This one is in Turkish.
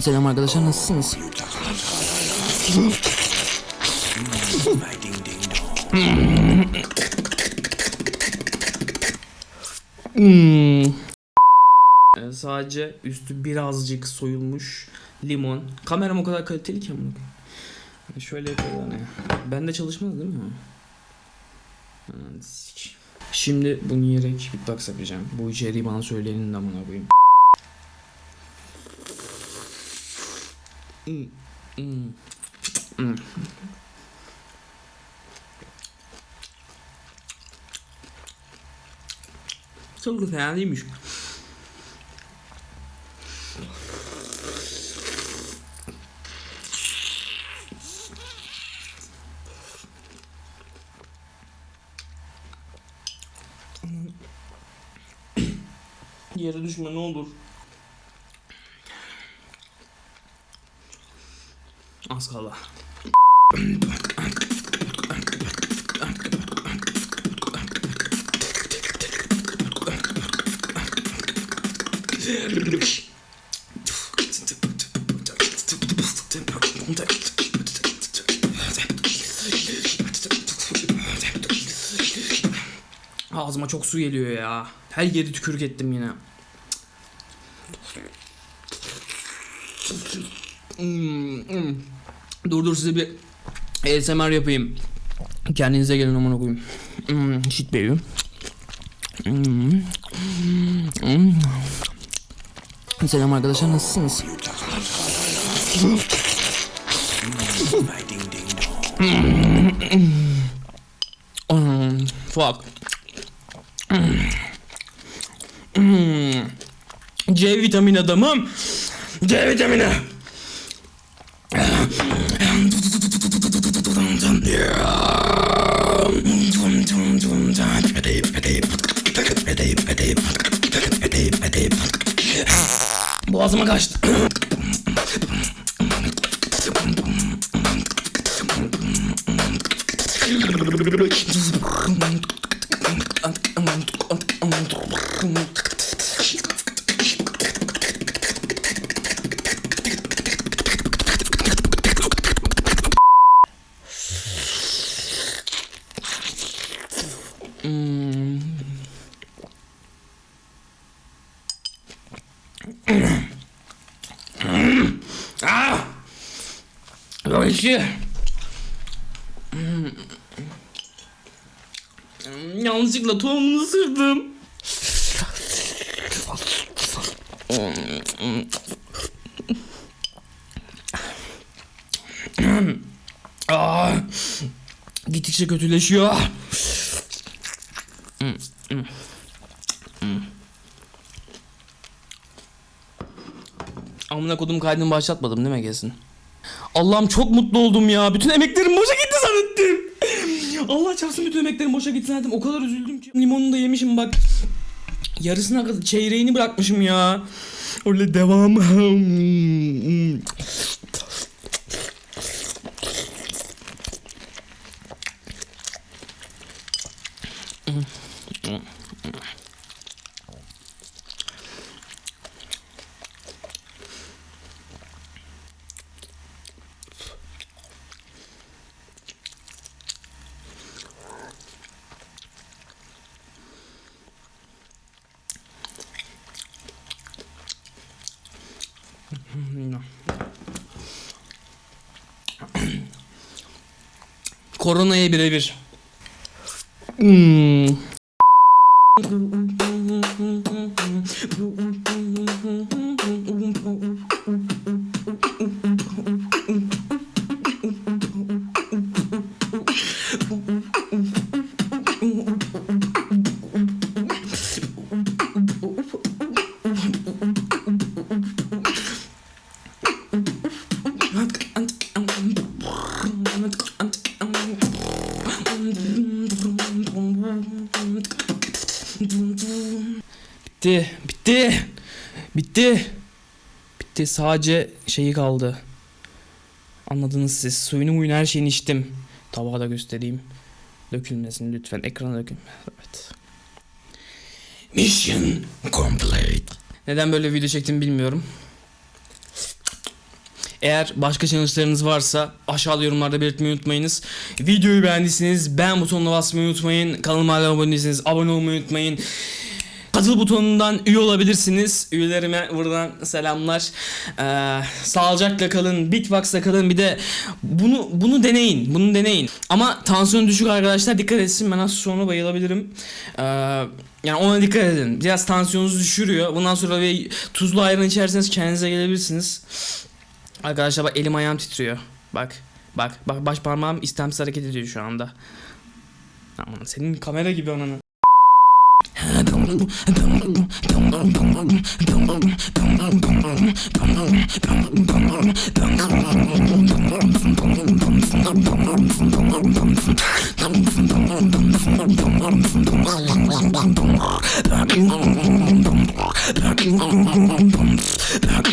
Selam arkadaşlar nasılsınız? Ee, sadece üstü birazcık soyulmuş limon. Kameram o kadar kaliteli ki amına. Hani Şöyle yapıyorlar hani. Bende çalışmaz değil mi? Şimdi bunu yiyerek beatbox yapacağım. Bu içeriği bana söyleyenin de amına koyayım. Hmm, hmm, hmm. Çok da fena değilmiş. Yere düşme ne olur. Az kaldı. Ağzıma çok su geliyor ya. Her yeri tükürük ettim yine. Hmm, hmm. Dur dur size bir ASMR yapayım. Kendinize gelin amına koyayım. Hmm, shit baby. Selam arkadaşlar nasılsınız? Fuck. C vitamin adamım. C vitamini. Boğazıma kaçtı. Hmm. ah! Ayşe. Hmm. Yanlışlıkla tohumunu ısırdım. Ah! Gittikçe kötüleşiyor. Amına kodum kaydını başlatmadım değil mi kesin? Allah'ım çok mutlu oldum ya. Bütün emeklerim boşa gitti zannettim. Allah çarpsın bütün emeklerim boşa gitti zannettim. O kadar üzüldüm ki. Limonunu da yemişim bak. Yarısına kadar çeyreğini bırakmışım ya. Öyle devam. Koronaya birebir. Hmm. Bitti, bitti. Bitti. Bitti. Sadece şeyi kaldı. Anladınız siz. Suyunu muyunu her şeyini içtim. Tabağa da göstereyim. Dökülmesin lütfen. Ekrana dökün. Evet. Mission complete. Neden böyle video çektim bilmiyorum. Eğer başka challenge'larınız varsa aşağıda yorumlarda belirtmeyi unutmayınız. Videoyu beğendiyseniz beğen butonuna basmayı unutmayın. Kanalıma hala abone değilseniz abone olmayı unutmayın. Katıl butonundan üye olabilirsiniz. Üyelerime buradan selamlar. Ee, sağlıcakla kalın, Bitbox'la kalın. Bir de bunu bunu deneyin. Bunu deneyin. Ama tansiyon düşük arkadaşlar dikkat etsin. Ben az sonra bayılabilirim. Ee, yani ona dikkat edin. Biraz tansiyonunuzu düşürüyor. Bundan sonra bir tuzlu ayran içerseniz kendinize gelebilirsiniz. Arkadaşlar bak elim ayağım titriyor. Bak. Bak. Bak baş parmağım istemsiz hareket ediyor şu anda. Aman senin kamera gibi ananı.